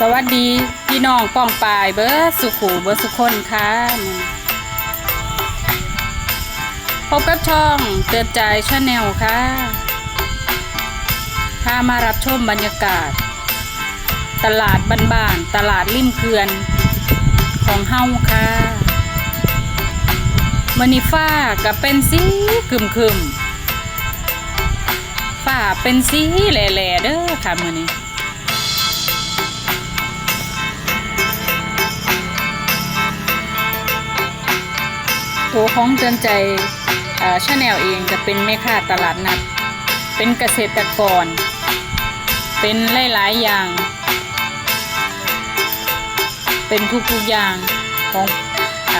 สวัสดีพี่น้องป้องปายเบิร์สุขูเบิร์สุคนค่ะพบกับช่องเตือนใจชาแนลค่ะพามารับชมบรรยากาศ ตลาดบ้านๆตลาดริมเขื่อนของเฮาค่ะมันนี้ฟ้าก็เป็นสีคึมคึมๆฟ้าเป็นสีแหล่ๆเด้อค่ะมือนี้ ของเตือนใจชาแนลเองจะเป็นแม่ค้าตลาดนัด เป็นเกษตรกร เป็นหลายๆอย่าง เป็นทุกๆอย่างของอ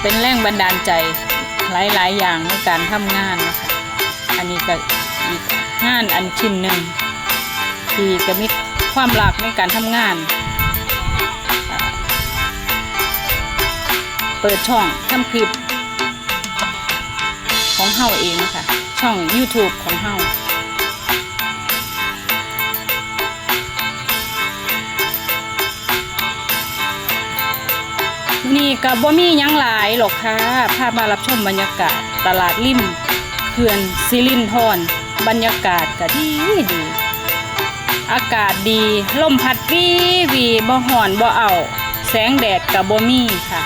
เป็นแรงบันดาลใจหลายๆอย่างในการทำงานนะคะ อันนี้ก็อีกงานอันชิ้นหนึ่งที่ก็มีความหลากในการทำงาน เปิดช่องทำคลิป ของเฮาเองนะคะช่อง YouTube ของเฮานี่ก็บ่มียังหลายหรอกค่ะพามารับชมบรรยากาศตลาดริมเขื่อนซิลินทอนบรรยากาศก็ดีดี อากาศดีลมพัดวีวีบ่ห่อนบ่เอา แสงแดดกับบ่มีค่ะ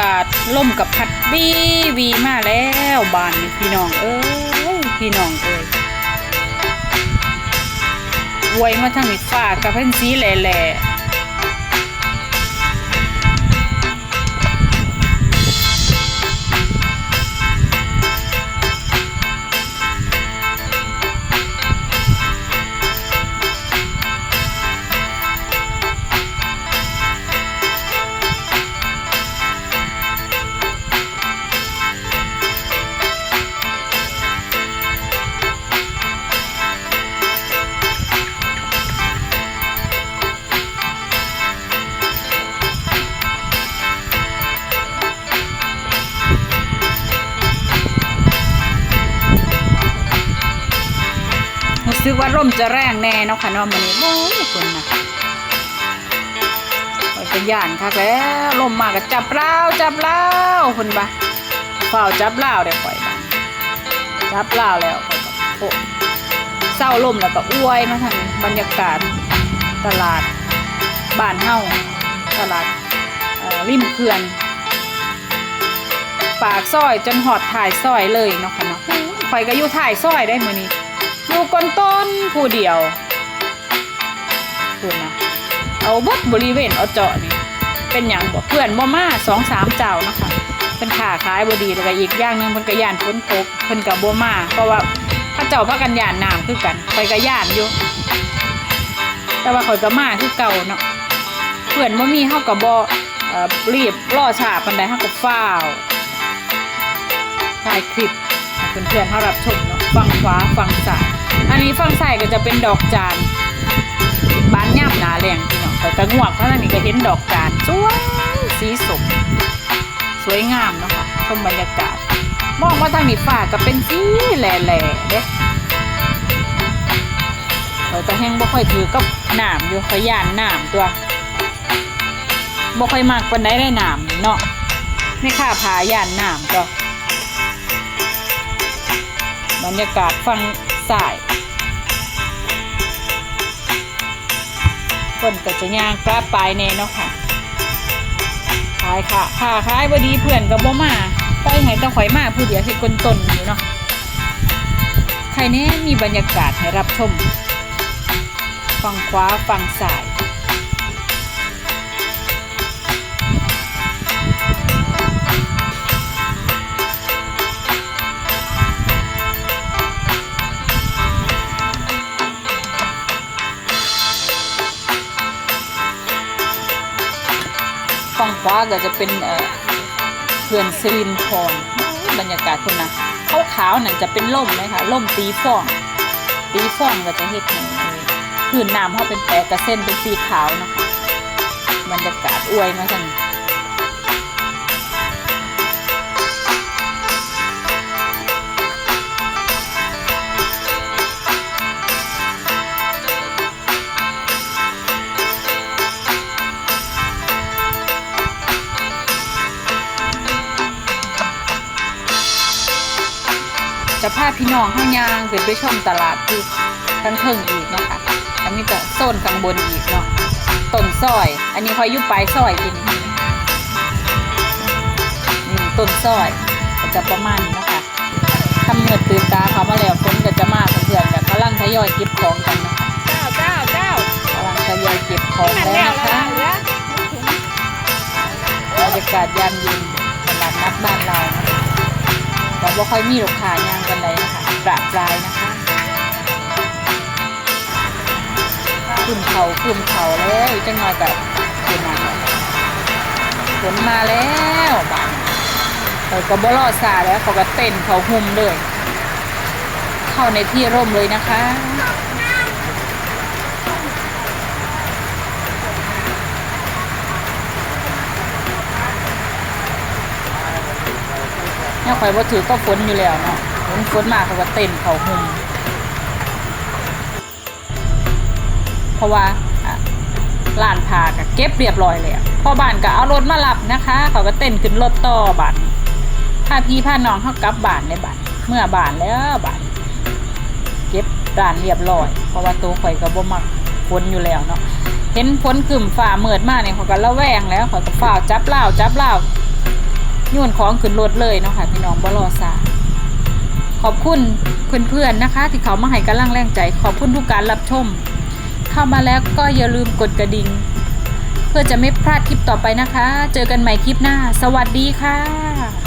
กาศล่มกับพัดวีวีมาแล้วบานพี่น้องเอ้ยพี่น้องเอ้ยวยมาทางนี้ฟ้ากับเพิ่นสีแหล่ๆ สึกว่าร่มจะแรงแน่เนาะค่ะเนาะมื้อนี้โอ้ยคนน่ะไปเป็นย่านคักแล้วลมมาก็จับเล่าจับเล่าคนบะเฝ้าจับเล่าวเด้อข่อยบ้านจับเล่าแล้วข่อยก็โอ้เศร้าลมแล้วก็อวยมาทางบรรยากาศตลาดบ้านเฮาตลาดริมเขื่อนปากซอยจนหอดถ่ายซอยเลยเนาะค่ะเนาะข่อยก็อยู่ถ่ายซอยได้มือนี้ อยู่ก้นต้นผู้เดียวคุณนะเอาบดบริเวณเอาเจาะนี่เป็นอย่างบ่เพื่อนบ่มาสองสามเจ้านะคะเป็นขาขายบดีแล้วก็อีกอย่างหนึงเพิ่นก็ย่านฝนตกเพิ่นก็บ่มา เพราะว่าพระเจ้าพากันย่านน้ำคือกันข่อยก็ย่านอยู่แต่ว่าข่อยก็มาคือเก่าเนาะเพื่อนบ่มีเฮาก็บ่เอ่อรีบรอชาปานใดเฮาก็ฟ้าวถ่ายคลิปให้เพื่อนเขารับชมเนาะฝั่งขวาฝั่งซ้าย อันนี้ฝั่งซ้ายก็จะเป็นดอกจานบ้านย่ำหนาแรงพี่น้องแต่กระงวกเพราะนั่นนี่ก็เห็นดอกจานสวยสีสมสวยงามเนาะค่ะชมบรรยากาศ มองว่าทางนี้ฟ้าก็เป็นสีแหล่ๆเด้เออแต่แห้งบ่ค่อยถือกับน้ำอยู่ขอยย่านหน้ำตัวบ่ค่อยมากปานใดได้น้ำนี่เนาะไม่ค่าพาย่านหน้ำก็บรรยากาศฟัง สายคนก็จะย่างกล้าปลายแน่เนาะค่ะขายค่ะค่ะขายบดีเพื่อนกับบ่มาปล่อยให้ต้องข่อยมาผู้เดียวที่คนตนอยู่เนาะใครแน่มีบรรยากาศให้รับชมฝั่งขวาฝั่งซ้าย ขวาก็จะเป็นเอ่อเขื่อนสิรินธรบรรยากาศคนนะขาวนั่นจะเป็นล่มเลยค่ะล่มตีฟอง ตีฟองก็จะเห็ดให้พื้นน้ำเขาเป็นแปะกระเส้นเป็นสีขาวนะคะบรรยากาศอวยมาสั่นาพี่น้องข้างยางขึ้นไปชมตลาดที่ทั้งเทิงอีกเนาะคะอันนี้ก็โซนข้างบนอีกเนาะต้นซอย อันนี้คอยอยุบปลายซอยกินนี่ต้นซอยก็จะประมาณนี้นะคะทำเงินตื่นตาเขามาแล้วฝนก็จะมาเพื่อนๆกันกำลังทยอยเก็บของกันนะคะเจ้าเจ้าเจ้ากำลังทยอยเก็บของแล้วนะคะบรรยากาศยามเย็นตลาดนัดบ้านเรา นะคะแต่ว่าค่อยมีลูกค้ายางกันเลยนะคะประปรายนะคะขึ้นเขาขึ้นเขาเลยจังหน่อยกับขึ้นมาฝนมาแล้วบ้านเขาก็บ่รอซาแล้วเขาก็เต้นเขาหุ่มเลย เข้าในที่ร่มเลยนะคะ เนี่ยข่อยว่าถือก็ฝนอยู่แล้วเนาะฝนฝนมาเขาก็เต้นเขาหุ่มเพราะว่าอะร้านพากเก็บเรียบร้อยเลยพ่อบ้านก็เอารถมารับนะคะ เขาก็เต้นขึ้นรถต่อบัตรถ้าพี่พาน้องเขากลับบ้านในบัตรเมื่อบ้านแล้วบัตรเก็บร้านเรียบร้อย เพราะว่าตัวข่อยก็บ่มักฝนอยู่แล้วเนาะเห็นฝนกึ่มฝ่าเมือดมากเนี่ยเขาก็ระแวงแล้วเขาก็ฝ้าจับเหล้าจับเหล้า โยนของขึ้นรถเลยเนาะค่ะพี่น้องบลอซาขอบคุณเพื่อนๆนะคะ ที่เขามาให้กำลังแรงใจ ขอบคุณทุกการรับชม เข้ามาแล้วก็อย่าลืมกดกระดิ่งเพื่อจะไม่พลาดคลิปต่อไปนะคะ เจอกันใหม่คลิปหน้า สวัสดีค่ะ